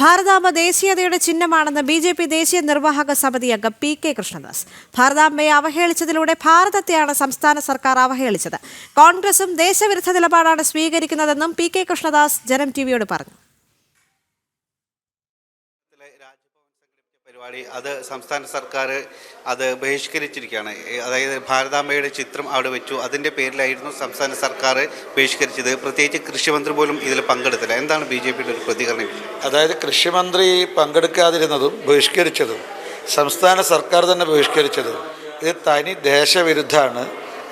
ഭാരതാംബ ദേശീയതയുടെ ചിഹ്നമാണെന്ന് B J P ദേശീയ നിർവാഹക സമിതി അംഗം പി കെ കൃഷ്ണദാസ്. ഭാരതാംബയെ അവഹേളിച്ചതിലൂടെ ഭാരതത്തെയാണ് സംസ്ഥാന സർക്കാർ അവഹേളിച്ചത്. കോൺഗ്രസും ദേശവിരുദ്ധ നിലപാടാണ് സ്വീകരിക്കുന്നതെന്നും പി കെ കൃഷ്ണദാസ് ജനം ടിവിയോട് പറഞ്ഞു. പരിപാടി. അത് സംസ്ഥാന സർക്കാർ അത് ബഹിഷ്കരിച്ചിരിക്കുകയാണ്. അതായത് ഭാരതാംബയുടെ ചിത്രം അവിടെ വെച്ചു. അതിന്റെ പേരിലായിരുന്നു സംസ്ഥാന സർക്കാർ ബഹിഷ്കരിച്ചത്. പ്രത്യേകിച്ച് കൃഷിമന്ത്രി പോലും ഇതിൽ പങ്കെടുത്തില്ല. എന്താണ് ബി ജെ പിയുടെ ഒരു പ്രതികരണം? അതായത് കൃഷിമന്ത്രി പങ്കെടുക്കാതിരുന്നതും ബഹിഷ്കരിച്ചതും സംസ്ഥാന സർക്കാർ തന്നെ ബഹിഷ്കരിച്ചതും ഇത് തനി ദേശവിരുദ്ധമാണ്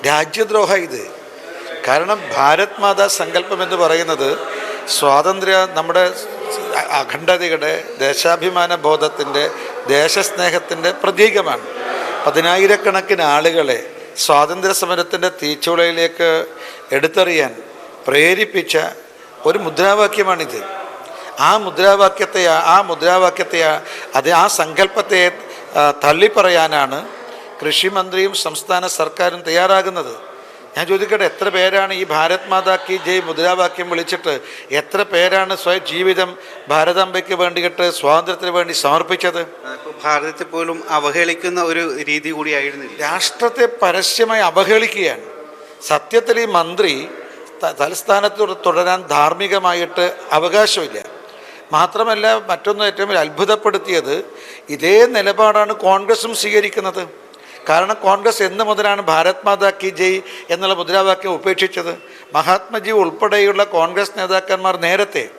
രാജ്യദ്രോഹ ഇത്. കാരണം ഭാരത് മാതാ സങ്കല്പം എന്ന് പറയുന്നത് സ്വാതന്ത്ര്യ നമ്മുടെ അഖണ്ഡതയുടെ ദേശാഭിമാന ബോധത്തിന്റെ ദേശസ്നേഹത്തിന്റെ പ്രതീകമാണ്. പതിനായിരക്കണക്കിന് ആളുകളെ സ്വാതന്ത്ര്യ സമരത്തിന്റെ തീച്ചുളയിലേക്ക് എടുത്തെറിയാൻ പ്രേരിപ്പിച്ച ഒരു മുദ്രാവാക്യമാണിത്. ആ മുദ്രാവാക്യത്തെ ആ മുദ്രാവാക്യത്തെ അത് ആ സങ്കല്പത്തെ തള്ളിപ്പറയാനാണ് കൃഷിമന്ത്രിയും സംസ്ഥാന സർക്കാരും തയ്യാറാകുന്നത്. ഞാൻ ചോദിക്കട്ടെ എത്ര പേരാണ് ഈ ഭാരത് മാതാ കി ജയ് മുദ്രാവാക്യം വിളിച്ചിട്ട് എത്ര പേരാണ് സ്വയം ജീവിതം ഭാരതാംബയ്ക്ക് വേണ്ടിയിട്ട് സ്വാതന്ത്ര്യത്തിന് വേണ്ടി സമർപ്പിച്ചത്? ഭാരതത്തെ പോലും അവഹേളിക്കുന്ന ഒരു രീതി കൂടിയായിരുന്നില്ല രാഷ്ട്രത്തെ പരസ്യമായി അവഹേളിക്കുകയാണ്. സത്യത്തിൽ ഈ മന്ത്രി തലസ്ഥാനത്ത് തുട- തുടരാൻ ധാർമ്മികമായിട്ട് അവകാശമില്ല. മാത്രമല്ല മറ്റൊന്ന് ഏറ്റവും അത്ഭുതപ്പെടുത്തിയത് ഇതേ നിലപാടാണ് കോൺഗ്രസും സ്വീകരിക്കുന്നത്. കാരണം കോൺഗ്രസ് എന്ന് മുതലാണ് ഭാരത് മാതാ കി ജയ് എന്നുള്ള മുദ്രാവാക്യം ഉപേക്ഷിച്ചത്. മഹാത്മജി ഉൾപ്പെടെയുള്ള കോൺഗ്രസ് നേതാക്കന്മാർ നേരത്തെ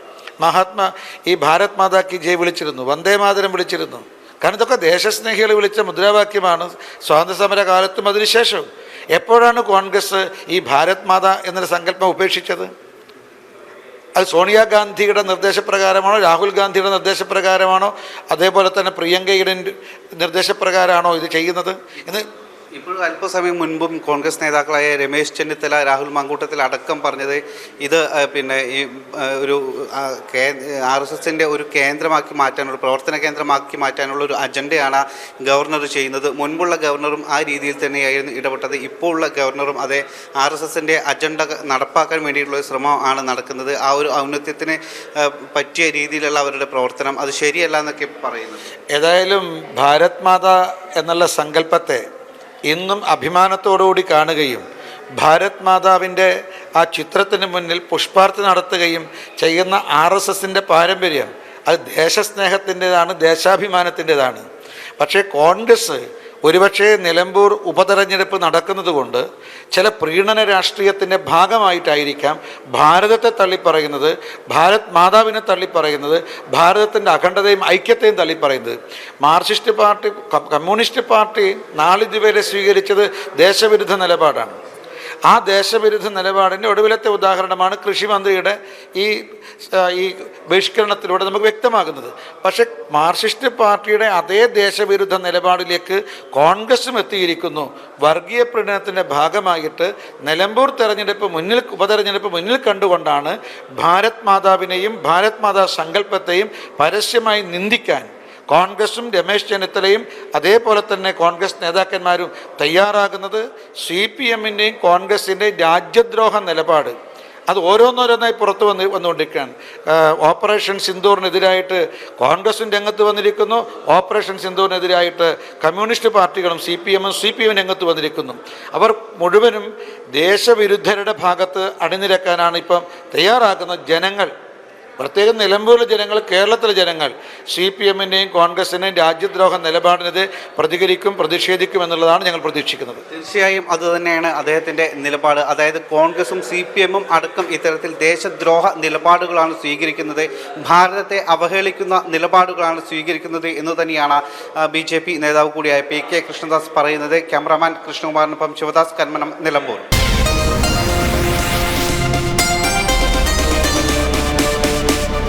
മഹാത്മാ ഈ ഭാരത് മാതാ കി ജയ് വിളിച്ചിരുന്നു വന്ദേ മാതരം വിളിച്ചിരുന്നു. കാരണം ഇതൊക്കെ ദേശസ്നേഹികൾ വിളിച്ച മുദ്രാവാക്യമാണ്. സ്വാതന്ത്ര്യ സമര കാലത്തും അതിനുശേഷവും. എപ്പോഴാണ് കോൺഗ്രസ് ഈ ഭാരത് മാത എന്നൊരു സങ്കല്പം ഉപേക്ഷിച്ചത്? അത് സോണിയാഗാന്ധിയുടെ നിർദ്ദേശപ്രകാരമാണോ രാഹുൽ ഗാന്ധിയുടെ നിർദ്ദേശപ്രകാരമാണോ അതേപോലെ തന്നെ പ്രിയങ്കയുടെ നിർദ്ദേശപ്രകാരമാണോ ഇത് ചെയ്യുന്നത്? എന്ന് ഇപ്പോൾ അല്പസമയം മുൻപും കോൺഗ്രസ് നേതാക്കളായ രമേശ് ചെന്നിത്തല രാഹുൽ മാങ്കൂട്ടത്തിൽ അടക്കം പറഞ്ഞത് ഇത് പിന്നെ ഈ ഒരു ആർ എസ് എസിന്റെ ഒരു കേന്ദ്രമാക്കി മാറ്റാനുള്ള പ്രവർത്തന കേന്ദ്രമാക്കി മാറ്റാനുള്ള ഒരു അജണ്ടയാണ് ഗവർണർ ചെയ്യുന്നത്. മുൻപുള്ള ഗവർണറും ആ രീതിയിൽ തന്നെയായിരുന്നു ഇടപെട്ടത്. ഇപ്പോൾ ഉള്ള ഗവർണറും അതേ ആർ എസ് എസിന്റെ അജണ്ട നടപ്പാക്കാൻ വേണ്ടിയിട്ടുള്ള ഒരു ശ്രമം ആണ് നടക്കുന്നത്. ആ ഒരു ഔന്നത്യത്തിന് പറ്റിയ രീതിയിലുള്ള അവരുടെ പ്രവർത്തനം. അത് ശരിയല്ല എന്നൊക്കെ പറയുന്നത്. ഏതായാലും ഭാരത് മാത എന്നുള്ള സങ്കല്പത്തെ ഇന്നും അഭിമാനത്തോടുകൂടി കാണുകയും ഭാരത് മാതാവിന്റെ ആ ചിത്രത്തിന് മുന്നിൽ പുഷ്പാർത്ഥ നടത്തുകയും ചെയ്യുന്ന ആർ എസ് എസിന്റെ പാരമ്പര്യം അത് ദേശസ്നേഹത്തിന്റെതാണ് ദേശാഭിമാനത്തിന്റെതാണ്. പക്ഷേ കോൺഗ്രസ് ഒരുപക്ഷേ നിലമ്പൂർ ഉപതെരഞ്ഞെടുപ്പ് നടക്കുന്നതുകൊണ്ട് ചില പ്രീണന രാഷ്ട്രീയത്തിന്റെ ഭാഗമായിട്ടായിരിക്കാം ഭാരതത്തെ തള്ളിപ്പറയുന്നത് ഭാരത് മാതാവിനെ തള്ളിപ്പറയുന്നത് ഭാരതത്തിന്റെ അഖണ്ഡതയും ഐക്യത്തെയും തള്ളിപ്പറയുന്നത്. മാർക്സിസ്റ്റ് പാർട്ടി കമ്മ്യൂണിസ്റ്റ് പാർട്ടി നാളിതുവരെ സ്വീകരിച്ചത് ദേശവിരുദ്ധ നിലപാടാണ്. ആ ദേശവിരുദ്ധ നിലപാടിന്റെ ഒടുവിലത്തെ ഉദാഹരണമാണ് കൃഷിമന്ത്രിയുടെ ഈ ഈ ബഹിഷ്കരണത്തിലൂടെ നമുക്ക് വ്യക്തമാകുന്നത്. പക്ഷേ മാർക്സിസ്റ്റ് പാർട്ടിയുടെ അതേ ദേശവിരുദ്ധ നിലപാടിലേക്ക് കോൺഗ്രസും എത്തിയിരിക്കുന്നു. വർഗീയ പ്രീണനത്തിന്റെ ഭാഗമായിട്ട് നിലമ്പൂർ തെരഞ്ഞെടുപ്പ് മുന്നിൽ ഉപതെരഞ്ഞെടുപ്പ് മുന്നിൽ കണ്ടുകൊണ്ടാണ് ഭാരത് മാതാവിനെയും ഭാരത് മാതാ സങ്കല്പത്തെയും പരസ്യമായി നിന്ദിക്കാൻ കോൺഗ്രസും രമേശ് ചെന്നിത്തലയും അതേപോലെ തന്നെ കോൺഗ്രസ് നേതാക്കന്മാരും തയ്യാറാകുന്നത് സി പി എമ്മിന്റെയും കോൺഗ്രസിന്റെയും രാജ്യദ്രോഹ നിലപാട്. അത് ഓരോന്നോരോന്നായി പുറത്തു വന്ന് വന്നുകൊണ്ടിരിക്കുകയാണ്. ഓപ്പറേഷൻ സിന്ദൂറിനെതിരായിട്ട് കോൺഗ്രസും രംഗത്ത് വന്നിരിക്കുന്നു. ഓപ്പറേഷൻ സിന്ദൂറിനെതിരായിട്ട് കമ്മ്യൂണിസ്റ്റ് പാർട്ടികളും സി പി എമ്മും സി പി എമ്മും രംഗത്ത് വന്നിരിക്കുന്നു. അവർ മുഴുവനും ദേശവിരുദ്ധരുടെ ഭാഗത്ത് അണിനിരക്കാനാണ് ഇപ്പം തയ്യാറാക്കുന്ന ജനങ്ങൾ. പ്രത്യേകം നിലമ്പൂരിലെ ജനങ്ങൾ കേരളത്തിലെ ജനങ്ങൾ സി പി എമ്മിന്റെയും കോൺഗ്രസിന്റെയും രാജ്യദ്രോഹ നിലപാടിനെതിരെ പ്രതികരിക്കും പ്രതിഷേധിക്കും എന്നുള്ളതാണ് ഞങ്ങൾ പ്രതീക്ഷിക്കുന്നത്. തീർച്ചയായും അതുതന്നെയാണ് അദ്ദേഹത്തിന്റെ നിലപാട്. അതായത് കോൺഗ്രസും സി പി എമ്മും അടക്കം ഇത്തരത്തിൽ ദേശദ്രോഹ നിലപാടുകളാണ് സ്വീകരിക്കുന്നത്. ഭാരതത്തെ അവഹേളിക്കുന്ന നിലപാടുകളാണ് സ്വീകരിക്കുന്നത് എന്ന് തന്നെയാണ് ബി ജെ പി നേതാവ് കൂടിയായ പി കെ കൃഷ്ണദാസ് പറയുന്നത്. ക്യാമറാമാൻ കൃഷ്ണകുമാറിനൊപ്പം ശിവദാസ് കന്മനം നിലമ്പൂർ.